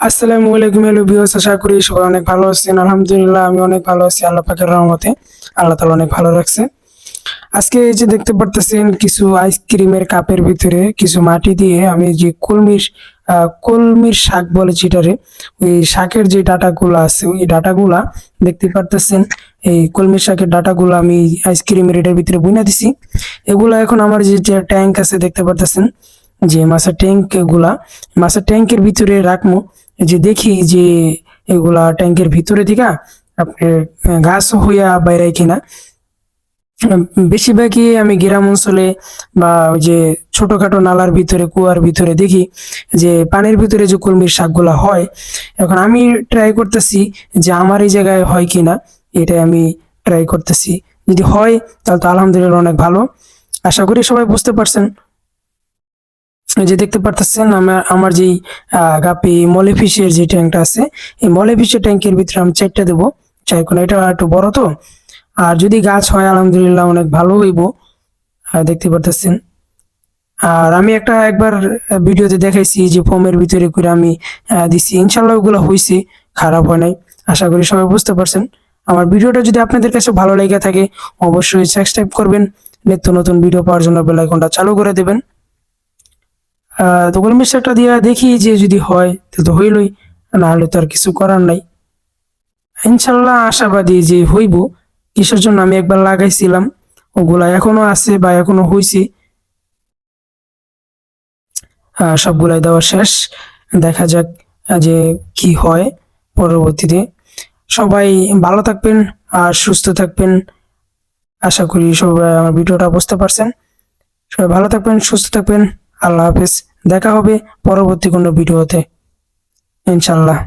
আসসালামু আলাইকুম হ্যালো বিহস আশা করি সবাই অনেক ভালো আছেন। আলহামদুলিল্লাহ, আমি অনেক ভালো আছি, আল্লাহ পাকের রহমতে। আল্লাহ তালা অনেক ভালো রাখছে। আজকে এই যে দেখতে পারতেছেন কিছু আইসক্রিমের কাপের ভিতরে কিছু মাটি দিয়ে আমি যে কলমির কলমির শাক বলে যেটারে, ওই শাকের যে ডাটাগুলো আছে, ওই ডাটাগুলা দেখতে পারতেছেন, এই কলমির শাকের ডাটাগুলো আমি আইসক্রিমের এটার ভিতরে বুনে দিছি। এগুলা এখন আমার যে ট্যাঙ্ক আছে, দেখতে পারতেছেন, যে মাছের ট্যাঙ্কগুলা মাছের ট্যাঙ্কের ভিতরে রাখব। যে দেখি যে এগুলা ট্যাঙ্কের ভিতরে দিকা আপনার ঘাস হইয়া বাইরে কিনা। বেশিরভাগই আমি গ্রাম অঞ্চলে বা ওই যে ছোটখাটো নালার ভিতরে, কুয়ার ভিতরে দেখি যে পানির ভিতরে যে কলমির শাকগুলা হয়, এখন আমি ট্রাই করতেছি যে আমার এই জায়গায় হয় কিনা, এটাই আমি ট্রাই করতেছি। যদি হয়, তাহলে তো আলহামদুলিল্লাহ অনেক ভালো। আশা করি সবাই বুঝতে পারছেন। যে দেখতে পারতেছেন, আমার আমার যেই গাপি মলে ফিশের যে ট্যাঙ্কটা আছে, এই মলে ফিশের ট্যাঙ্কের ভিতরে আমি চারটা দেবো। চার কোন এটা একটু বড় তো? আর যদি গাছ হয়, আলহামদুলিল্লাহ অনেক ভালো হইব। দেখতে পারতেছেন। আর আমি একটা একবার ভিডিওতে দেখাইছি যে ফোমের ভিতরে করে আমি দিছি। ইনশাল্লাহ ওগুলো হয়েছে খারাপ হয় নাই। আশা করি সবাই বুঝতে পারছেন। আমার ভিডিওটা যদি আপনাদের কাছে ভালো লেগে থাকে, অবশ্যই সাবস্ক্রাইব করবেন। নিত্য নতুন ভিডিও পাওয়ার জন্য বেল আইকনটা চালু করে দেবেন। তো কলমি শাকটা দিয়ে দেখি যে যদি হয় তো হইলই না হলে তো আর কিছু করার নাই। ইনশাল্লাহ আশাবাদী যে হইব কিসের জন্য আমি একবার লাগাইছিলাম ওগুলা এখনও আছে বা এখনও আহ, সবগুলাই দেওয়া শেষ। দেখা যাক যে কি হয় পরবর্তীতে। সবাই ভালো থাকবেন আর সুস্থ থাকবেন। আশা করি সবাই আমার ভিডিওটা বুঝতে পারছেন। সবাই ভালো থাকবেন সুস্থ থাকবেন। আল্লাহ হাফিজ। দেখা হবে পরবর্তী কোনো ভিডিওতে। ইনশাল্লাহ